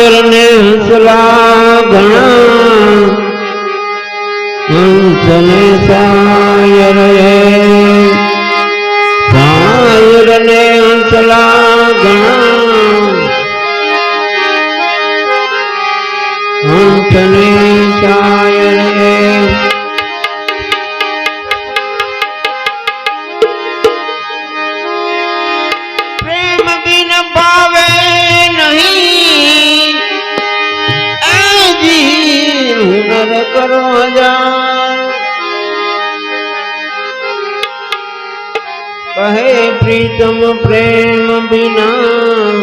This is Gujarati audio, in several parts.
ને હંસલા ઘણા હંસને સાયર સાયર ને હંસલા ઘણા હંસને સાયર પ્રેમ બિના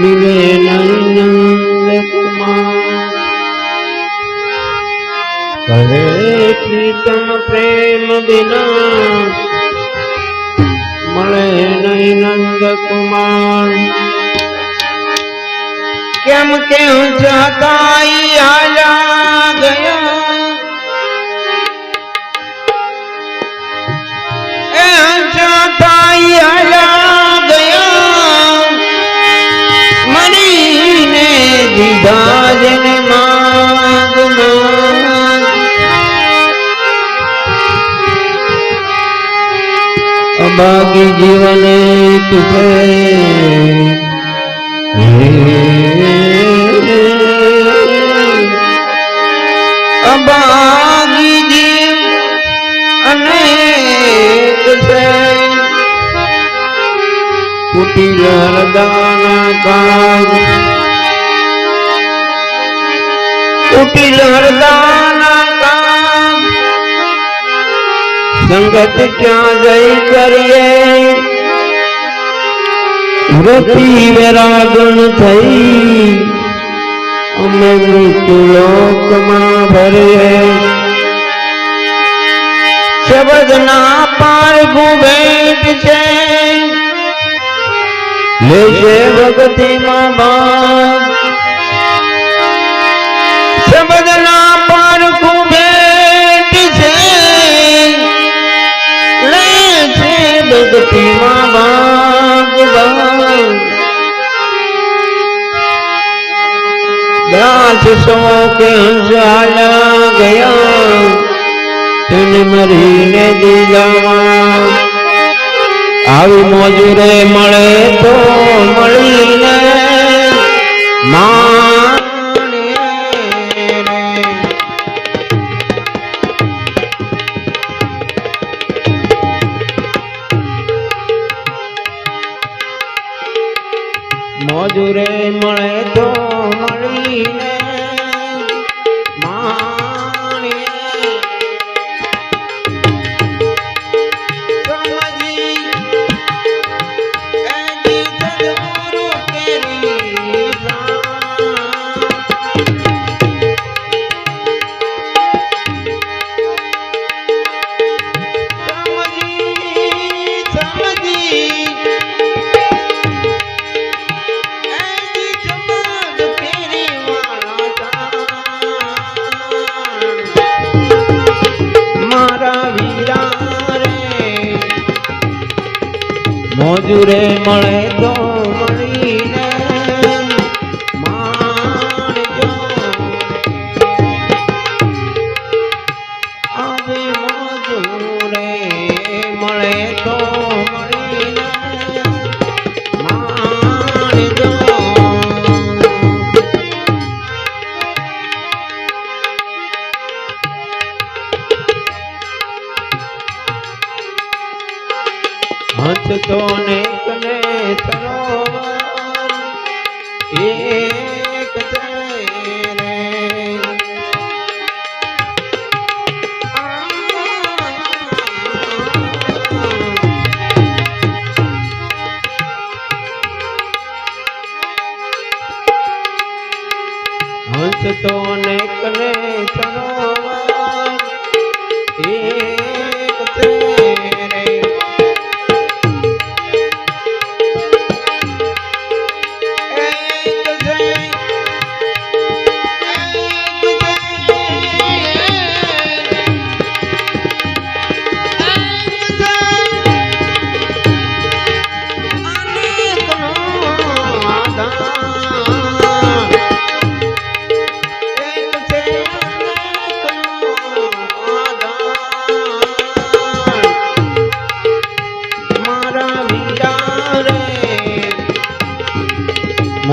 મિલે નહીં નંદ કુમાર. કહે પ્રીતમ પ્રેમ બિના મળે નહીં નંદ કુમાર. કેમ કેમ જતા ગયા? દીધા જેને માગ અભાગી જીવન છે કુટિલ હરદાના કાગ સંગત ક્યાં જઈ કરીએ? વૃત્તિ વેરાગણ થઈ. અમે મૃત્યુ લોકમાં ભરીએ. શબ્દના પાર ગુભેટ છે. લેશે ભક્તિમાં ભાગ સો કે હંસ ગયા તેને મરીને દીધામાં આવી મોજુરે મળે તો મળીને માણીએ મોજુરે મળે તો હંસતો ને કને સરોવર એક રે હંસતો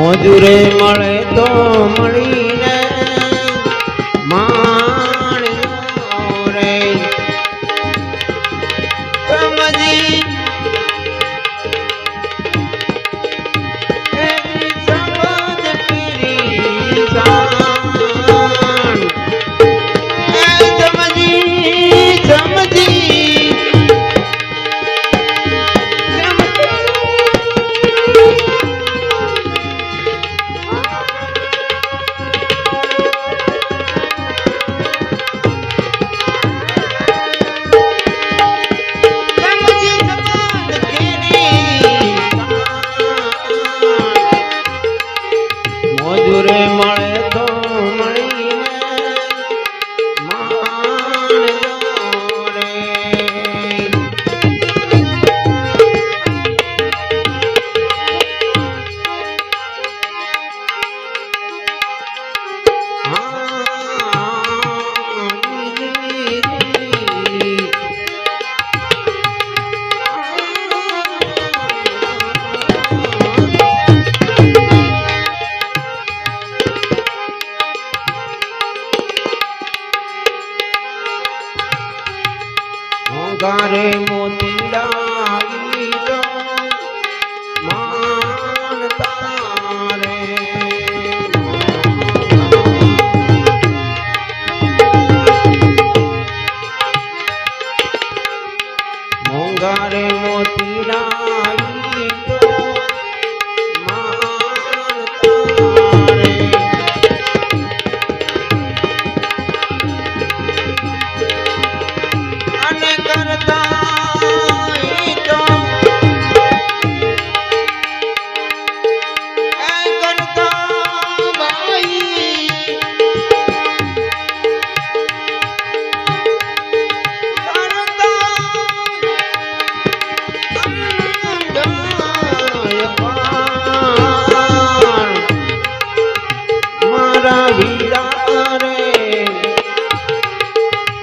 મજૂરે મળે તો મળી গারে মতি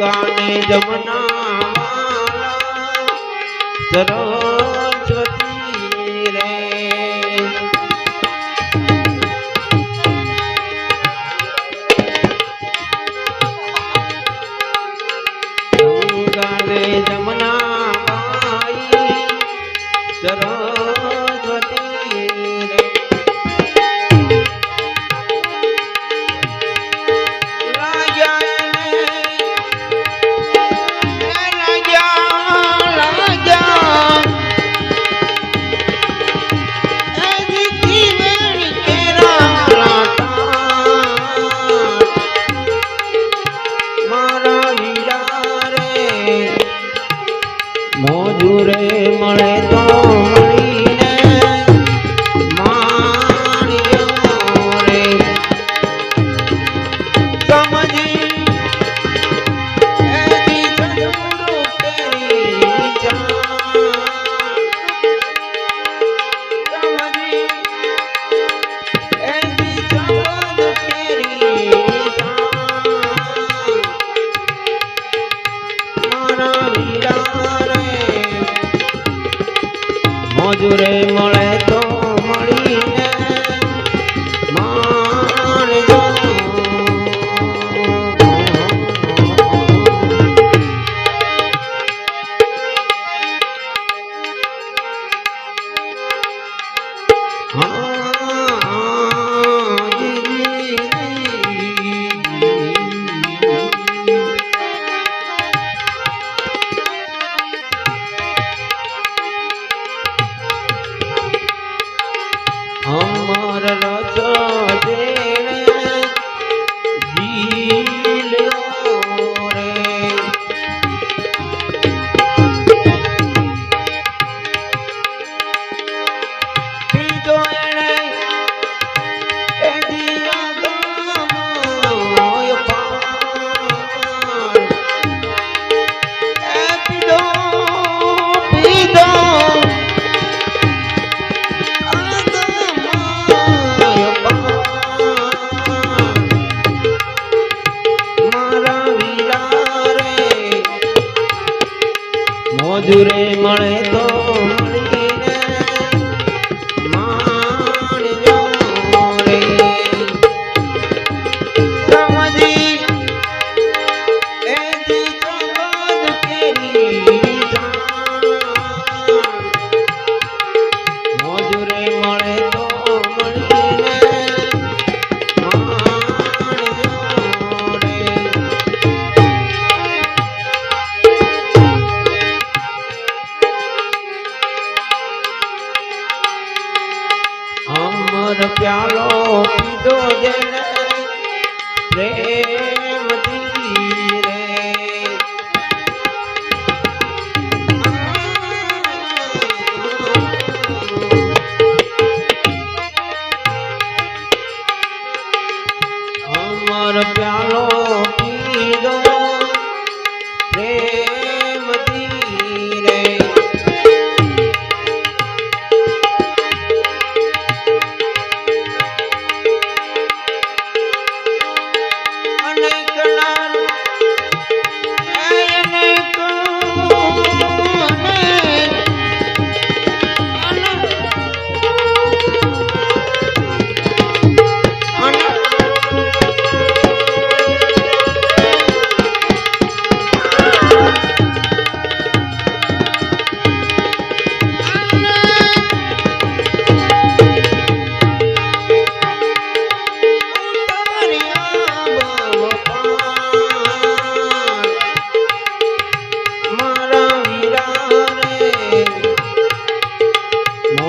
ગંગા ને જમના સરો મજૂરી મળે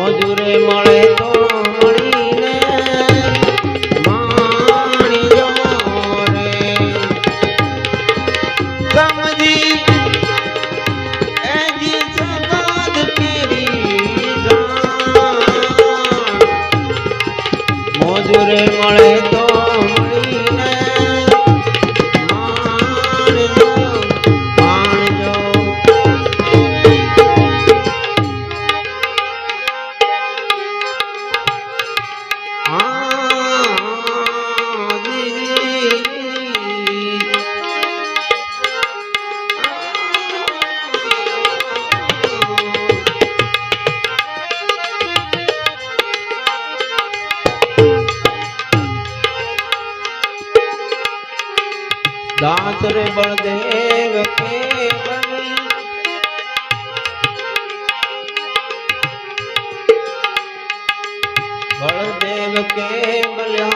મોજુરે મળે બળદેવ કે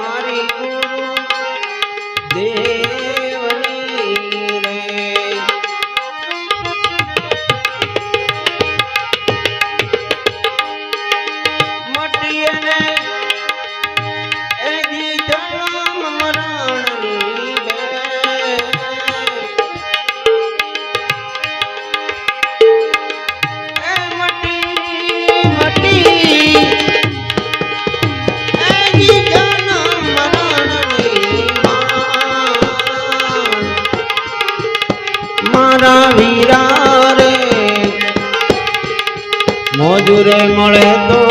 વીરા રે મોજુરે મળે તો